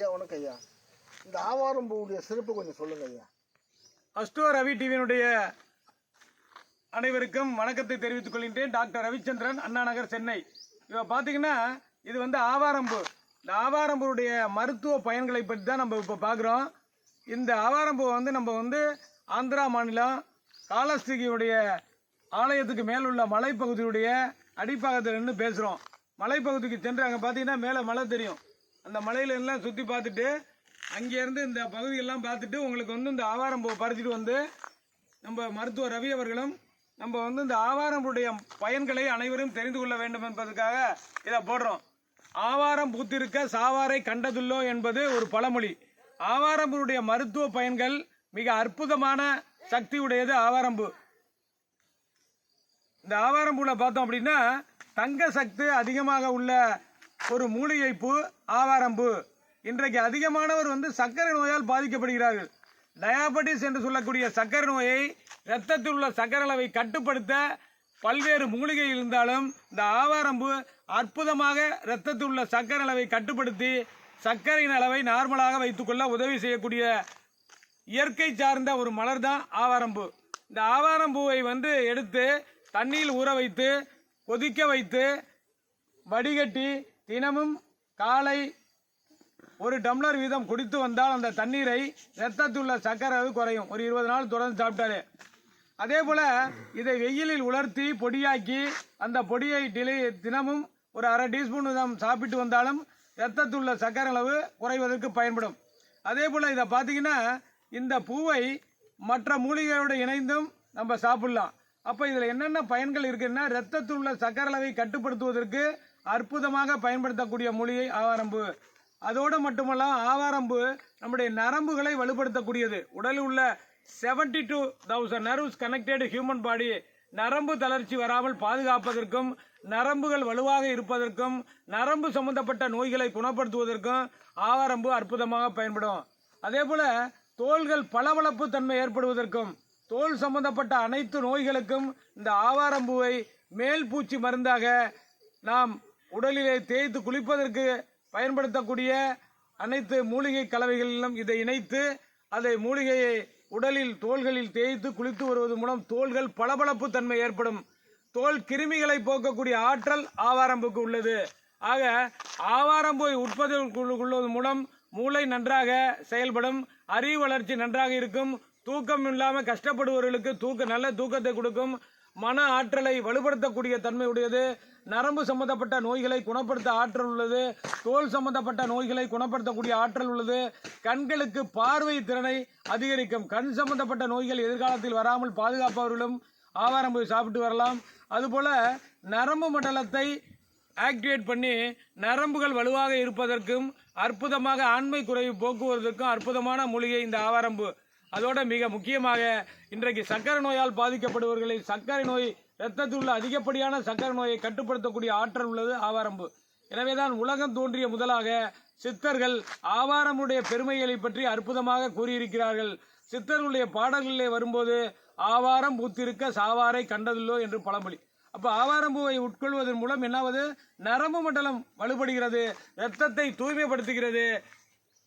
ஐயா வணக்கம் ஐயா. இந்த ஆவாரம் பூவுடைய சிறப்பு கொஞ்சம் சொல்லுங்க ஐயா. அஸ்டோ ரவி டிவியினுடைய அனைவருக்கும் வணக்கத்தை தெரிவித்துக் கொள்கின்றேன். டாக்டர் ரவிச்சந்திரன் அண்ணா நகர் சென்னை. இப்போ பார்த்தீங்கன்னா இது வந்து ஆவாரம்பூ இந்த ஆவாரம்பூருடைய மருத்துவ பயன்களை பற்றி தான் நம்ம இப்போ பார்க்குறோம் இந்த ஆவாரம்பூ வந்து நம்ம வந்து ஆந்திரா மாநிலம் காலஸ்திகியுடைய ஆலயத்துக்கு மேலுள்ள மலைப்பகுதியுடைய அடிப்பாகத்தில் நின்று பேசுகிறோம் மலைப்பகுதிக்கு சென்று அங்கே பார்த்தீங்கன்னா மேலே மலை தெரியும். அந்த மலையில எல்லாம் சுற்றி பார்த்துட்டு அங்கேருந்து இந்த பகுதியெல்லாம் பார்த்துட்டு உங்களுக்கு வந்து இந்த ஆவாரம்பூவை பறிச்சுட்டு வந்து நம்ம மருத்துவர் ரவி அவர்களும் நம்ம வந்து இந்த ஆவாரம்புடைய பயன்களை அனைவரும் தெரிந்து கொள்ள வேண்டும் என்பதற்காக இதை போடுறோம். ஆவாரம் பூத்திருக்க சாவாரை கண்டதுள்ளோ என்பது ஒரு பழமொழி. ஆவாரம்புடைய மருத்துவ பயன்கள் மிக அற்புதமான சக்தி உடையது ஆவாரம்பு. இந்த ஆவாரம்பூவில் பார்த்தோம் அப்படின்னா தங்க சக்தி அதிகமாக உள்ள ஒரு மூலிகை பூ ஆவாரம்பூ. இன்றைக்கு அதிகமானவர் வந்து சர்க்கரை நோயால் பாதிக்கப்படுகிறார்கள். டயாபெட்டிஸ் என்று சொல்லக்கூடிய சர்க்கரை நோயை இரத்தத்தில் உள்ள சர்க்கரை அளவை கட்டுப்படுத்த பல்வேறு மூலிகை இருந்தாலும் இந்த ஆவாரம்பு அற்புதமாக இரத்தத்தில் உள்ள சர்க்கரை அளவை கட்டுப்படுத்தி சர்க்கரையின் அளவை நார்மலாக வைத்துக்கொள்ள உதவி செய்யக்கூடிய இயற்கை சார்ந்த ஒரு மலர் தான் ஆவாரம்பூ. இந்த ஆவாரம்பூவை வந்து எடுத்து தண்ணியில் ஊற வைத்து கொதிக்க வைத்து வடிகட்டி தினமும் காலை ஒரு டம்ளர் வீதம் குடித்து வந்தால் அந்த தண்ணீரை ரத்தத்துள்ள உள்ள சர்க்கரை அளவு குறையும். ஒரு இருபது நாள் தொடர்ந்து சாப்பிட்டாலே. அதே போல இதை வெயிலில் உலர்த்தி பொடியாக்கி அந்த பொடியை டிலி தினமும் ஒரு அரை டீஸ்பூன் வீதம் சாப்பிட்டு வந்தாலும் ரத்தத்தில் உள்ள சர்க்கரை அளவு குறைவதற்கு பயன்படும். அதே போல இதை பார்த்தீங்கன்னா இந்த பூவை மற்ற மூலிகையோடு இணைந்தும் நம்ம சாப்பிடலாம். அப்போ இதில் என்னென்ன பயன்கள் இருக்குன்னா ரத்தத்தில் உள்ள சர்க்கரை அளவை கட்டுப்படுத்துவதற்கு அற்புதமாக பயன்படுத்தக்கூடிய மூலிகை ஆவாரம்பு. அதோடு மட்டுமல்ல ஆவாரம்பு நம்முடைய நரம்புகளை வலுப்படுத்தக்கூடியது. உடலில் உள்ள seventy two thousand nerves connected human body நரம்பு தளர்ச்சி வராமல் பாதுகாப்பதற்கும் நரம்புகள் வலுவாக இருப்பதற்கும் நரம்பு சம்பந்தப்பட்ட நோய்களை குணப்படுத்துவதற்கும் ஆவாரம்பு அற்புதமாக பயன்படும். அதே போல தோள்கள் பளபளப்பு தன்மை ஏற்படுவதற்கும் தோல் சம்பந்தப்பட்ட அனைத்து நோய்களுக்கும் இந்த ஆவாரம்பூவை மேல் பூச்சி மருந்தாக நாம் உடலிலே தேய்த்து குளிப்பதற்கு பயன்படுத்தக்கூடிய அனைத்து மூலிகை கலவைகளிலும் இதை இணைத்து அதை மூலிகையை உடலில் தோள்களில் தேய்த்து குளித்து வருவது மூலம் தோள்கள் பளபளப்பு தன்மை ஏற்படும். தோல் கிருமிகளை போக்கக்கூடிய ஆற்றல் ஆவாரம்புக்கு உள்ளது. ஆக ஆவாரம்பூவை உட்பதற்குள்ளது மூலம் மூளை நன்றாக செயல்படும் அறிவு வளர்ச்சி நன்றாக இருக்கும் தூக்கம் இல்லாமல் கஷ்டப்படுபவர்களுக்கு தூக்க நல்ல தூக்கத்தை கொடுக்கும் மன ஆற்றலை வலுப்படுத்தக்கூடிய தன்மை உடையது. நரம்பு சம்பந்தப்பட்ட நோய்களை குணப்படுத்த ஆற்றல் உள்ளது. தோல் சம்பந்தப்பட்ட நோய்களை குணப்படுத்தக்கூடிய ஆற்றல் உள்ளது. கண்களுக்கு பார்வை திறனை அதிகரிக்கும். கண் சம்பந்தப்பட்ட நோய்கள் எதிர்காலத்தில் வராமல் பாதுகாப்பவர்களும் ஆவாரம்பூ சாப்பிட்டு வரலாம். அதுபோல் நரம்பு மண்டலத்தை ஆக்டிவேட் பண்ணி நரம்புகள் வலுவாக இருப்பதற்கும் அற்புதமாக ஆண்மை குறைவு போக்குவதற்கும் அற்புதமான மூலிகை இந்த ஆவாரம்பு அதோட மிக முக்கியமாக இன்றைக்கு சர்க்கரை நோயால் பாதிக்கப்படுபவர்களை சர்க்கரை நோய் இரத்தத்தில் உள்ள அதிகப்படியான சக்கர நோயை கட்டுப்படுத்தக்கூடிய ஆற்றல் உள்ளது ஆவாரம்பு. எனவேதான் உலகம் தோன்றிய முதலாக சித்தர்கள் ஆவாரமுடைய பெருமைகளை பற்றி அற்புதமாக கூறியிருக்கிறார்கள். சித்தர்களுடைய பாடல்களிலே வரும்போது ஆவாரம் பூத்திருக்க சாவாரை கண்டதில்லோ என்று பழமொழி. அப்போ ஆவாரம்பூவை உட்கொள்வதன் மூலம் என்னாவது நரம்பு மண்டலம் வலுப்படுகிறது இரத்தத்தை தூய்மைப்படுத்துகிறது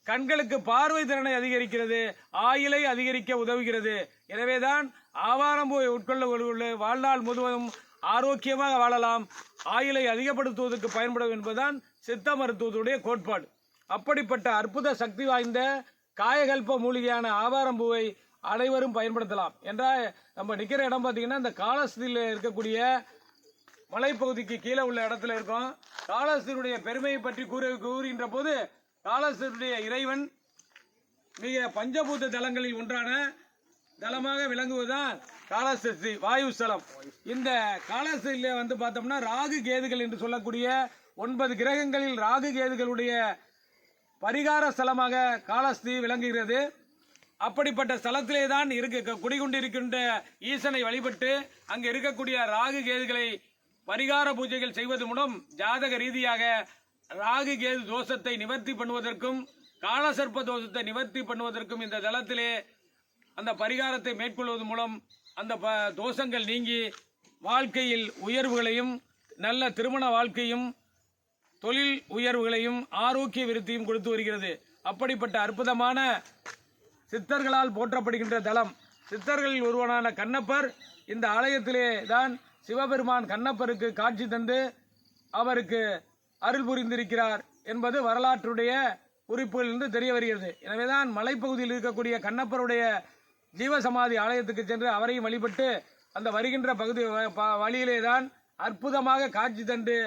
கண்களுக்கு பார்வை திறனை அதிகரிக்கிறது ஆயிலை அதிகரிக்க உதவுகிறது. எனவேதான் ஆவாரம்பூவை உட்கொள்ள வாழ்நாள் முழுவதும் ஆரோக்கியமாக வாழலாம். ஆயிலை அதிகப்படுத்துவதற்கு பயன்படும் என்பதுதான் சித்த மருத்துவத்துடைய கோட்பாடு. அப்படிப்பட்ட அற்புத சக்தி வாய்ந்த காயகல்ப மூலிகையான ஆவாரம்பூவை அனைவரும் பயன்படுத்தலாம். என்றால் நம்ம நிற்கிற இடம் பார்த்தீங்கன்னா இந்த காலஸ்தியில் இருக்கக்கூடிய மலைப்பகுதிக்கு கீழே உள்ள இடத்துல இருக்கும். காலஸ்தியினுடைய பெருமையை பற்றி கூற கூறுகின்ற போது காலஸ்தீனுடைய இறைவன் மிக பஞ்சபூத தலங்களில் ஒன்றான தலமாக விளங்குவதுதான் காலசஸ்தி வாயு ஸ்தலம். இந்த காலஸ்தியில வந்து பார்த்தோம்னா ராகு கேதுகள் என்று சொல்லக்கூடிய ஒன்பது கிரகங்களில் ராகு கேதுகளுடைய பரிகார ஸ்தலமாக காலஸ்தி விளங்குகிறது. அப்படிப்பட்ட ஸ்தலத்திலே தான் இருக்க குடிகொண்டிருக்கின்ற ஈசனை வழிபட்டு அங்கு இருக்கக்கூடிய ராகு கேதுகளை பரிகார பூஜைகள் செய்வது மூலம் ஜாதக ரீதியாக ராகு கேது தோஷத்தை நிவர்த்தி பண்ணுவதற்கும் காலசர்ப்ப தோஷத்தை நிவர்த்தி பண்ணுவதற்கும் இந்த தளத்திலே அந்த பரிகாரத்தை மேற்கொள்வது மூலம் அந்த ப- தோஷங்கள் நீங்கி வாழ்க்கையில் உயர்வுகளையும் நல்ல திருமண வாழ்க்கையும் தொழில் உயர்வுகளையும் ஆரோக்கிய விருத்தியும் கொடுத்து வருகிறது. அப்படிப்பட்ட அற்புதமான சித்தர்களால் போற்றப்படுகின்ற தலம். சித்தர்களில் ஒருவனான கண்ணப்பர் இந்த ஆலயத்திலே தான் சிவபெருமான் கண்ணப்பருக்கு காட்சி தந்து அவருக்கு அருள் புரிந்திருக்கிறார் என்பது வரலாற்றுடைய குறிப்புகளிலிருந்து தெரிய வருகிறது. எனவேதான் மலைப்பகுதியில் இருக்கக்கூடிய கண்ணப்பருடைய ஜீவசமாதி ஆலயத்துக்கு சென்று அவரையும் வழிபட்டு அந்த வருகின்ற பகுதி வ- வழியிலே தான் அற்புதமாக காட்சி தந்து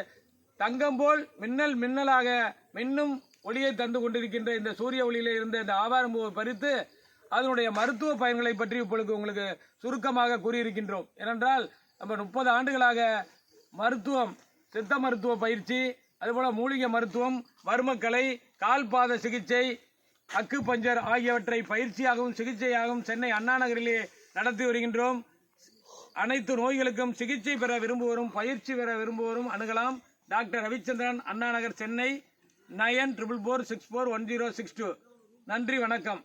தங்கம் போல் மின்னல் மின்னலாக மின்னும் ஒளியை தந்து கொண்டிருக்கின்ற இந்த சூரிய ஒளியிலே இருந்த இந்த ஆவாரம்பூவை பறித்து அதனுடைய மருத்துவ பயன்களை பற்றி இப்பொழுது உங்களுக்கு சுருக்கமாக கூறியிருக்கின்றோம். ஏனென்றால் நம்ம முப்பது ஆண்டுகளாக மருத்துவம் சித்த மருத்துவ பயிற்சி அதுபோல் மூலிகை மருத்துவம் வர்மக்கலை கால்பாத சிகிச்சை அக்கு பஞ்சர் ஆகியவற்றை பயிற்சியாகவும் சிகிச்சையாகவும் சென்னை அண்ணா நகரிலே நடத்தி வருகின்றோம். அனைத்து நோய்களுக்கும் சிகிச்சை பெற விரும்புவோரும் பயிற்சி பெற விரும்புவோரும் அணுகலாம். Doctor Ravichandran Anna Nagar Chennai nine triple four six four one zero six two. நன்றி வணக்கம்.